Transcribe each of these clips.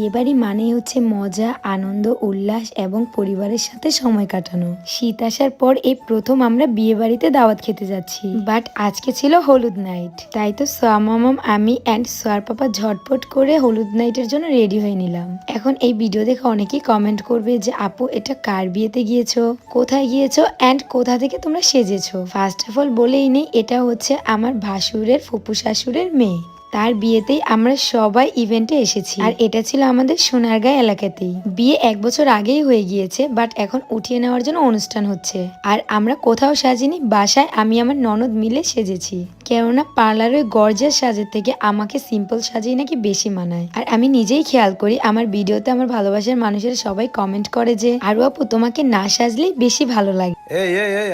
বিয়েবাড়ি মানে হচ্ছে মজা, আনন্দ, উল্লাস এবং পরিবারের সাথে সময় কাটানো। শীত আসার পর এই প্রথম আমরা বিয়ে বাড়িতে দাওয়াত খেতে যাচ্ছি। বাট আজকে ছিল হলুদ নাইট। তাই তো সোয়ামামাম আমি অ্যান্ড সোয়ার পাপা ঝটপট করে হলুদ নাইটের জন্য রেডি হয়ে নিলাম। এখন এই ভিডিও দেখে অনেকেই কমেন্ট করবে যে, আপু, এটা কার বিয়েতে গিয়েছো? কোথায় গিয়েছো? অ্যান্ড কোথা থেকে তোমরা সেজেছো? ফার্স্ট অফ অল বলেই নেই, এটা হচ্ছে আমার ভাসুরের ফুপু শাশুড়ের মেয়ে। তার বিয়েতেই আমরা সবাই ইভেন্টে এসেছি। আর এটা ছিল আমাদের সোনারগাঁ এলাকাতেই। বিয়ে এক বছর আগেই হয়ে গিয়েছে বাট এখন উঠিয়ে নেওয়ার জন্য অনুষ্ঠান হচ্ছে। আর আমরা কোথাও সাজিনি, বাসায় আমি আমার ননদ মিলে সেজেছি। কেননা পার্লারের গর্জার সাজের থেকে আমাকে সিম্পল সাজেই নাকি বেশি মানায়। আর আমি নিজেই খেয়াল করি, আমার ভিডিওতে আমার ভালোবাসার মানুষের সবাই কমেন্ট করে যে, আরু আপু, তোমাকে না সাজলেই বেশি ভালো লাগে। এই এই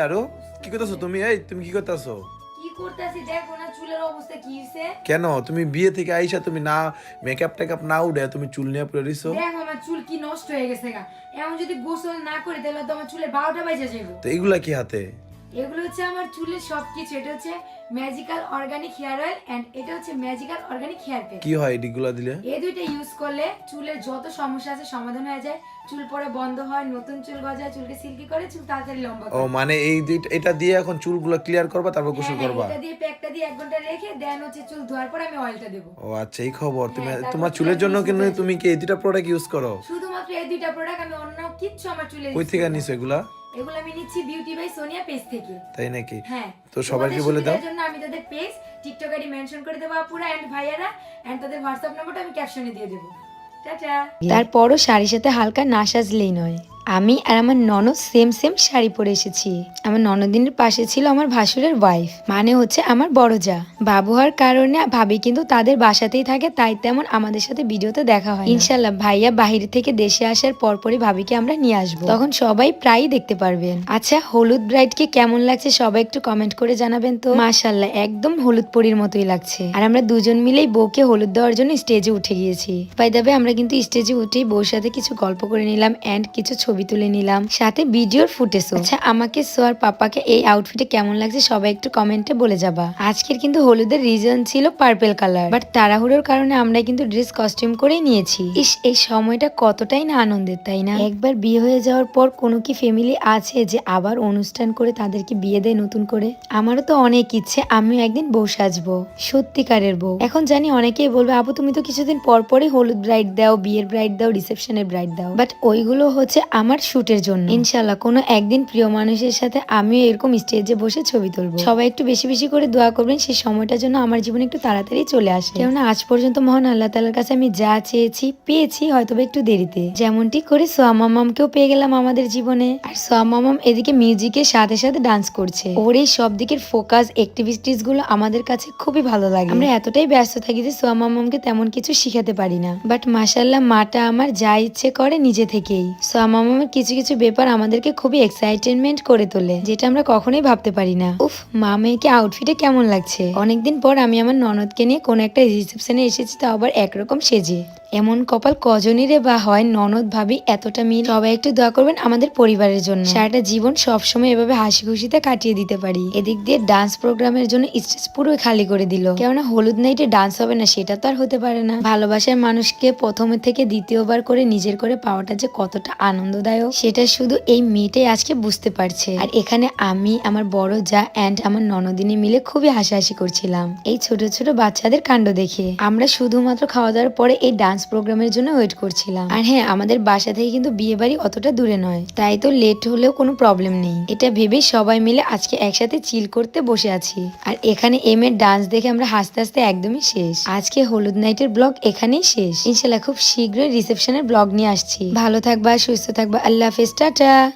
কি করতেছো তুমি? এই, তুমি কি করতেছো? করতেছি দেখো না চুলের অবস্থা কি হইছে। কেন? তুমি বিয়ে থেকে আইসা তুমি না মেকআপ টেকআপ না উড়ে তুমি চুল নিয়ে পড়ে রইছো দেখো আমার চুল কি নষ্ট হয়ে গেছে গা। এমন যদি গোসল না করে তাহলে তো আমার চুলের বারোটা বাজে যাব তো এগুলা কি হাতে? এগুলো হচ্ছে আমার চুলের সবকিছু। এটা হচ্ছে magical organic hair oil and এটা হচ্ছে ম্যাজিক্যাল অর্গানিক হেয়ার প্যাক কি হয় এগুলা দিলে? এই দুইটা ইউজ করলে চুলের যত সমস্যা আছে সমাধান হয়ে যায়। চুল পরে বন্ধ হয় নতুন চুল গজায় চুলকে সিল্কি করে চুল তাড়াতাড়ি লম্বা ও মানে এই এটা দিয়ে এখন চুলগুলো ক্লিয়ার করবা তারপর গোসল হ্যাঁ, হ্যাঁ, করবা? এটা দিয়ে প্যাকটা দিয়ে এক ঘণ্টা রেখে দেন হচ্ছে চুল ধোয়ার পর আমি অয়েলটা দেবো। ও আচ্ছা এই খবর। তুমি হ্যাঁ, তোমার চুলের জন্য কিন্তু তুমি কি এই দুইটা প্রোডাক্ট ইউজ করো? শুধুমাত্র এই দুইটা প্রোডাক্ট আমি অন্য কিচ্ছু আমার চুলে কই থেকে নিছো এগুলা? এগুলো আমি নিচ্ছি বিউটি বাই সোনিয়া পেজ থেকে। তাই নাকি? হ্যাঁ। তো সবাইকে বলে দাও। জন্য আমি তাদের পেজ টিকটক আইডি মেনশন করে দেবো আপুরা এন্ড ভাইয়ারা এন্ড তাদের হোয়াটসঅ্যাপ নাম্বারটা আমি ক্যাপশনে দিয়ে দেবো। টাটা। তারপরও শাড়ির সাথে হালকা না সাজলেই নয়। আমি আর আমার ননদ সেম সেম শাড়ি পরে এসেছি। আমার ননদিনের পাশে ছিল আমার ভাসুরের ওয়াইফ মানে হচ্ছে আমার বড় যা বাবু হওয়ার কারণে ভাবি কিন্তু তাদের বাসাতেই থাকে, তাই তেমন আমাদের সাথে ভিডিওতে দেখা হয় ইনশাল্লাহ ভাইয়া বাহির থেকে দেশে আসার পরপরই ভাবিকে আমরা নিয়ে আসব। তখন সবাই প্রায়ই দেখতে পারবেন। আচ্ছা হলুদ ব্রাইডকে কেমন লাগছে সবাই একটু কমেন্ট করে জানাবেন তো। মাশাল্লাহ একদম হলুদ পরির মতোই লাগছে। আর আমরা দুজন মিলেই বউকে হলুদ দেওয়ার জন্য স্টেজে উঠে গিয়েছি। বাই দাবে আমরা কিন্তু স্টেজে উঠেই বউর সাথে কিছু গল্প করে নিলাম অ্যান্ড কিছু ছবি তুলে নিলাম, সাথে ভিডিওর ফুটেজও আচ্ছা আমাকে সোয়ার পাপাকে এই আউটফিটে কেমন লাগছে সবাই একটু কমেন্টে বলে যাবা। আজকের কিন্তু হলুদের রিজন ছিল পার্পেল কালার বাট তাড়াহুড়োর কারণে আমরা কিন্তু ড্রেস কস্টিউম করেই নিয়েছি। ইস, এই সময়টা কতটাই না আনন্দের, তাই না? একবার বিয়ে হয়ে যাওয়ার পর কোনো কি ফ্যামিলি আছে যে আবার অনুষ্ঠান করে তাদেরকে বিয়ে দেয় নতুন করে? আমারও তো অনেক ইচ্ছে, আমিও একদিন বউ সাজবো, সত্যিকারের বউ। এখন জানি অনেকেই বলবে, আপু, তুমি তো কিছুদিন পর পরই হলুদ ব্রাইড দাও, বিয়ের ব্রাইড দাও রিসেপশনের ব্রাইড দাও। বাট ওইগুলো হচ্ছে আমার শুটের জন্য। ইনশাল্লাহ কোনো একদিন প্রিয় মানুষের সাথে আমিও এরকম স্টেজে বসে ছবি তুলবো। সবাই একটু বেশি বেশি করে দোয়া করবেন সেই সময়টার জন্য আমার জীবনে একটু তাড়াতাড়ি চলে আসে কেননা আজ পর্যন্ত মহান আল্লাহ তালার কাছে আমি যা চেয়েছি পেয়েছি হয়তো একটু দেরিতে। যেমনটি করে সোয়া সোয়ামামামকেও পেয়ে গেলাম আমাদের জীবনে। আর সোয়ামামাম এদিকে মিউজিকের সাথে সাথে ডান্স করছে। ওর এই সব দিকের ফোকাস অ্যাক্টিভিটিসগুলো আমাদের কাছে খুবই ভালো লাগে। আমরা এতটাই ব্যস্ত থাকি যে সোয়ামামামকে তেমন কিছু শিখাতে পারি না। বাট মাসাল্লাহ মাটা আমার যা ইচ্ছে করে নিজে থেকেই। সোয়ামামামের কিছু কিছু ব্যাপার আমাদেরকে খুবই এক্সাইটেনমেন্ট করে তোলে, যেটা আমরা কখনোই ভাবতে পারি না। উফ, মা মেয়েকে আউটফিটে কেমন লাগছে? অনেকদিন পর আমি আমার ননদকে নিয়ে কোনো একটা রিসেপশনে এসেছি, তো আবার একরকম সেজে। এমন কপাল কজনেরে বা হয়, ননদ ভাবি এতটা মিল। সবাই একটু দোয়া করবেন আমাদের পরিবারের জন্য। সারাটা জীবন সবসময় এভাবে হাসি খুশিতে কাটিয়ে দিতে পারি। এদিক দিয়ে ডান্স প্রোগ্রামের জন্য স্টেজ পুরো খালি করে দিল। কেননা হলুদ নাইটে ডান্স হবে না, সেটা তো আর হতে পারে না। ভালোবাসার মানুষকে প্রথমে থেকে দ্বিতীয়বার করে নিজের করে পাওয়াটা যে কতটা আনন্দদায়ক সেটা শুধু এই মেয়েটাই আজকে বুঝতে পারছে। আর এখানে আমি, আমার বড় যা অ্যান্ড আমার ননদিনী মিলে খুবই হাসাহাসি করছিলাম। এই ছোট ছোট বাচ্চাদের কাণ্ড দেখে। আমরা শুধুমাত্র খাওয়া দাওয়ার পরে এই ডান্স প্রোগ্রামের জন্য ওয়েট করছিলাম। আর হ্যাঁ আমাদের বাসা থেকে কিন্তু বিয়ে বাড়ি অতটা দূরে নয়। তাই তো লেট হলেও কোনো প্রবলেম নেই। এটা ভেবে সবাই মিলে আজকে একসাথে চিল করতে বসে আছি। আর এখানে এম এর ডান্স দেখে আমরা হাসতে হাসতে একদমই শেষ। আজকে হলুদ নাইটের ব্লগ এখানেই শেষ। ইনশাল্লাহ খুব শীঘ্রই রিসেপশনের ব্লগ নিয়ে আসছি। ভালো থাকবা, সুস্থ থাকবা। আল্লাহ হাফিজ টাটা।